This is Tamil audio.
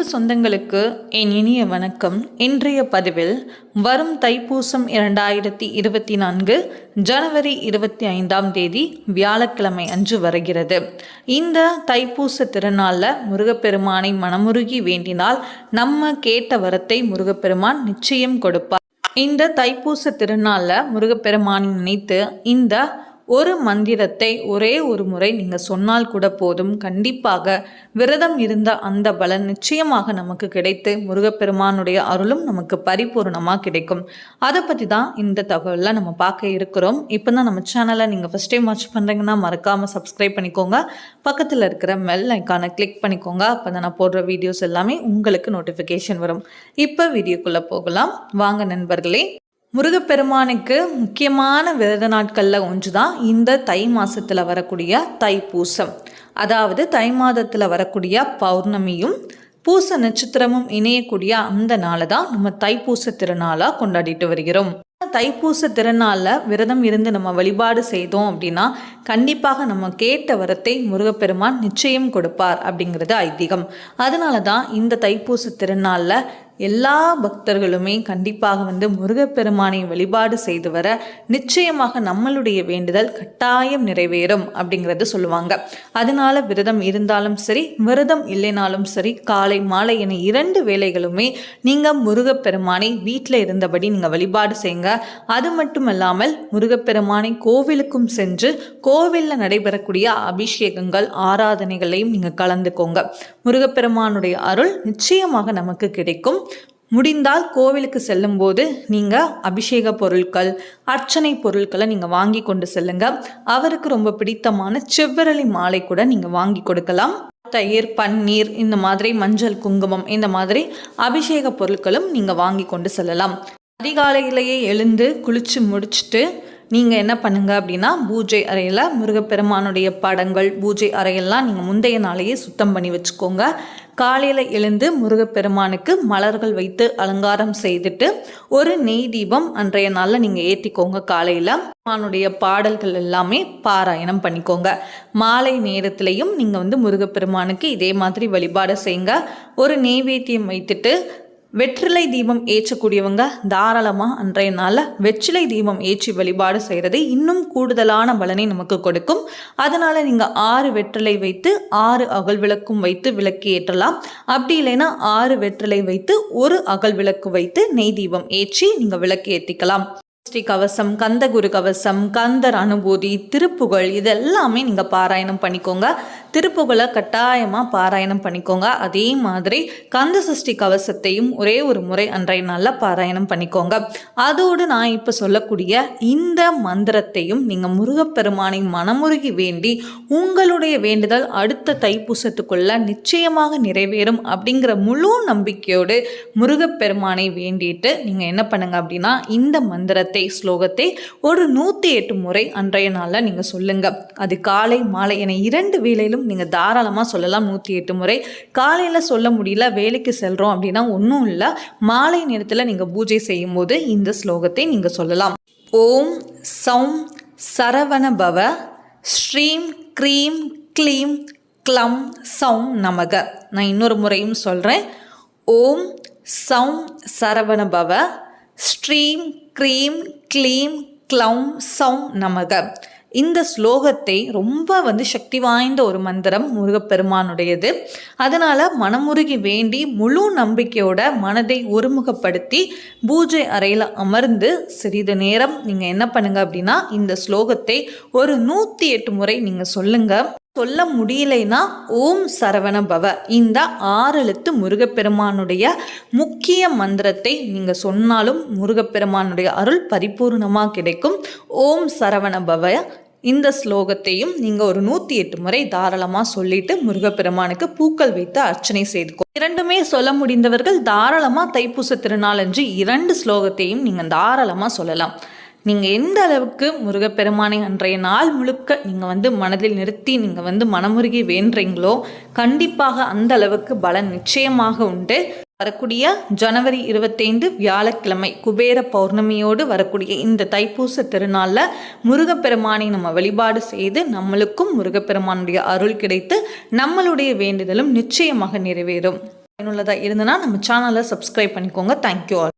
அன்பு சொந்தங்களுக்கு என் இனிய வணக்கம். இன்றைய பதிவில் வரும் தைப்பூசம் இரண்டாயிரத்தி இருபத்தி நான்கு ஜனவரி இருபத்தி ஐந்தாம் தேதி வியாழக்கிழமை அன்று வருகிறது. இந்த தைப்பூச திருநாளில் முருகப்பெருமானை மனமுருகி வேண்டினால் நம்ம கேட்ட வரத்தை முருகப்பெருமான் நிச்சயம் கொடுப்பார். இந்த தைப்பூச திருநாளில் முருகப்பெருமானை நினைத்து இந்த ஒரு மந்திரத்தை ஒரே ஒரு முறை நீங்கள் சொன்னால் கூட போதும். கண்டிப்பாக விரதம் இருந்த அந்த பலன் நிச்சயமாக நமக்கு கிடைத்து முருகப்பெருமானுடைய அருளும் நமக்கு பரிபூர்ணமாக கிடைக்கும். அதை பற்றி தான் இந்த தகவலில் நம்ம பார்க்க இருக்கிறோம். இப்போ தான் நம்ம சேனலை நீங்கள் ஃபஸ்ட் டைம் வாட்ச் பண்ணுறீங்கன்னா மறக்காமல் சப்ஸ்கிரைப் பண்ணிக்கோங்க. பக்கத்தில் இருக்கிற மெல் ஐக்கானை கிளிக் பண்ணிக்கோங்க. அப்போ தான் நான் போடுற வீடியோஸ் எல்லாமே உங்களுக்கு நோட்டிஃபிகேஷன் வரும். இப்போ வீடியோக்குள்ளே போகலாம். வாங்க நண்பர்களே. முருகப்பெருமானுக்கு முக்கியமான விரத நாட்களில் ஒன்று தான் இந்த தை மாதத்தில் வரக்கூடிய தைப்பூசம். அதாவது தை மாதத்தில் வரக்கூடிய பௌர்ணமியும் பூச நட்சத்திரமும் இணையக்கூடிய அந்த நாளை தான் நம்ம தைப்பூச திருநாளாக கொண்டாடிட்டு வருகிறோம். தைப்பூச திருநாளில் விரதம் இருந்து நம்ம வழிபாடு செய்தோம் அப்படின்னா கண்டிப்பாக நம்ம கேட்ட வரத்தை முருகப்பெருமான் நிச்சயம் கொடுப்பார் அப்படிங்கிறது ஐதீகம். அதனால தான் இந்த தைப்பூச திருநாளில் எல்லா பக்தர்களுமே கண்டிப்பாக வந்து முருகப்பெருமானை வழிபாடு செய்து வர நிச்சயமாக நம்மளுடைய வேண்டுதல் கட்டாயம் நிறைவேறும் அப்படிங்கிறது சொல்லுவாங்க. அதனால விரதம் இருந்தாலும் சரி விரதம் இல்லைனாலும் சரி காலை மாலை என இரண்டு வேலைகளுமே நீங்கள் முருகப்பெருமானை வீட்டில் இருந்தபடி நீங்கள் வழிபாடு செய்யுங்க. அது மட்டும் இல்லாமல் முருகப்பெருமானை கோவிலுக்கும் சென்று கோவிலில் நடைபெறக்கூடிய அபிஷேகங்கள் ஆராதனைகளையும் நீங்கள் கலந்துக்கோங்க. முருகப்பெருமானுடைய அருள் நிச்சயமாக நமக்கு கிடைக்கும். முடிந்தால் கோவிலுக்கு செல்லும்போது நீங்கள் அபிஷேக பொருட்கள் அர்ச்சனை பொருட்களை நீங்கள் வாங்கி கொண்டு செல்லுங்க. அவருக்கு ரொம்ப பிடித்தமான செவ்வரளி மாலை கூட நீங்கள் வாங்கி கொடுக்கலாம். தயிர் பன்னீர் இந்த மாதிரி மஞ்சள் குங்குமம் இந்த மாதிரி அபிஷேக பொருட்களும் நீங்கள் வாங்கி கொண்டு செல்லலாம். அதிகாலையிலேயே எழுந்து குளித்து முடிச்சுட்டு நீங்கள் என்ன பண்ணுங்கள் அப்படின்னா பூஜை அறையில் முருகப்பெருமானுடைய படங்கள் பூஜை அறையெல்லாம் நீங்கள் முந்தைய நாளையே சுத்தம் பண்ணி வச்சுக்கோங்க. காலையில் எழுந்து முருகப்பெருமானுக்கு மலர்கள் வைத்து அலங்காரம் செய்துட்டு ஒரு நெய் தீபம் அன்றைய நாளில் நீங்கள் ஏற்றிக்கோங்க காலையில். பெருமானுடைய பாடல்கள் எல்லாமே பாராயணம் பண்ணிக்கோங்க. மாலை நேரத்திலையும் நீங்கள் வந்து முருகப்பெருமானுக்கு இதே மாதிரி வழிபாடு செய்யுங்க. ஒரு நெய்வேத்தியம் வைத்துட்டு வெற்றிலை தீபம் ஏற்றக்கூடியவங்க தாராளமாக அன்றைய நாளில் வெற்றிலை தீபம் ஏற்றி வழிபாடு செய்கிறது இன்னும் கூடுதலான பலனை நமக்கு கொடுக்கும். அதனால் நீங்கள் ஆறு வெற்றிலை வைத்து ஆறு அகல் விளக்கும் வைத்து விளக்கு ஏற்றலாம். அப்படி இல்லைன்னா ஆறு வெற்றிலை வைத்து ஒரு அகல் விளக்கு வைத்து நெய் தீபம் ஏற்றி நீங்கள் விளக்கு ஏற்றிக்கலாம் ஸ்ரீ கவசம் கந்தகுரு கவசம் கந்தர் அனுபூதி திருப்புகழ் இதெல்லாமே நீங்கள் பாராயணம் பண்ணிக்கோங்க. திருப்புகழை கட்டாயமாக பாராயணம் பண்ணிக்கோங்க. அதே மாதிரி கந்த சஷ்டி கவசத்தையும் ஒரே ஒரு முறை அன்றைய நாளில் பாராயணம் பண்ணிக்கோங்க. அதோடு நான் இப்போ சொல்லக்கூடிய இந்த மந்திரத்தையும் நீங்கள் முருகப்பெருமானை மனமுருகி வேண்டி உங்களுடைய வேண்டுதல் அடுத்த தைப்பூசத்துக்குள்ள நிச்சயமாக நிறைவேறும் அப்படிங்கிற முழு நம்பிக்கையோடு முருகப்பெருமானை வேண்டிட்டு நீங்கள் என்ன பண்ணுங்க அப்படின்னா இந்த மந்திரத்தை ஸ்லோகத்தை ஒரு நூற்றி எட்டு முறை அன்றைய நாளில் நீங்கள் சொல்லுங்கள் அது காலை மாலை என இரண்டு வேளையிலும் நீங்கள் தாராளமாக சொல்லலாம் நூற்றி எட்டு முறை. காலையில் சொல்ல முடியல வேலைக்கு செல்கிறோம் அப்படின்னா ஒன்றும் இல்லை. மாலை நேரத்தில் நீங்கள் பூஜை செய்யும் போது இந்த ஸ்லோகத்தை நீங்கள் சொல்லலாம். ஓம் சௌம் சரவண பவ ஸ்ரீம் க்ரீம் க்ளீம் க்ளம் சௌம் நமக. நான் இன்னொரு முறையும் சொல்கிறேன் ஓம் சௌம் சரவண ஸ்ட்ரீம் க்ரீம் க்ளீம் க்ளௌம் சௌம் நமக. இந்த ஸ்லோகத்தை ரொம்ப வந்து சக்தி வாய்ந்த ஒரு மந்திரம் முருகப்பெருமானுடையது. அதனால் மனமுருகி வேண்டி முழு நம்பிக்கையோட மனதை ஒருமுகப்படுத்தி பூஜை அறையில் அமர்ந்து சிறிது நேரம் நீங்கள் என்ன பண்ணுங்கள் அப்படின்னா இந்த ஸ்லோகத்தை ஒரு நூற்றி எட்டு முறை நீங்கள் சொல்லுங்கள் சொல்ல முடியலைன்னா ஓம் சரவண பவ இந்த ஆறெழுத்து முருகப்பெருமானுடைய முக்கிய மந்திரத்தை நீங்கள் சொன்னாலும் முருகப்பெருமானுடைய அருள் பரிபூர்ணமாக கிடைக்கும். ஓம் சரவண பவ இந்த ஸ்லோகத்தையும் நீங்கள் ஒரு நூற்றி எட்டு முறை தாராளமாக சொல்லிட்டு முருகப்பெருமானுக்கு பூக்கள் வைத்து அர்ச்சனை செய்துக்கோ. இரண்டுமே சொல்ல முடிந்தவர்கள் தாராளமாக தைப்பூச திருநாளன்று இரண்டு ஸ்லோகத்தையும் நீங்கள் தாராளமாக சொல்லலாம். நீங்கள் எந்த அளவுக்கு முருகப்பெருமானை அன்றைய நாள் முழுக்க நீங்கள் வந்து மனதில் நிறுத்தி நீங்கள் வந்து மனமுருகி வேண்டுறீங்களோ கண்டிப்பாக அந்த அளவுக்கு பலன் நிச்சயமாக உண்டு. வரக்கூடிய ஜனவரி இருபத்தைந்து வியாழக்கிழமை குபேர பௌர்ணமியோடு வரக்கூடிய இந்த தைப்பூச திருநாளில் முருகப்பெருமானை நம்ம வழிபாடு செய்து நம்மளுக்கும் முருகப்பெருமானுடைய அருள் கிடைத்து நம்மளுடைய வேண்டுதலும் நிச்சயமாக நிறைவேறும். பயனுள்ளதாக இருந்தனா நம்ம சேனலை சப்ஸ்கிரைப் பண்ணிக்கோங்க. Thank you all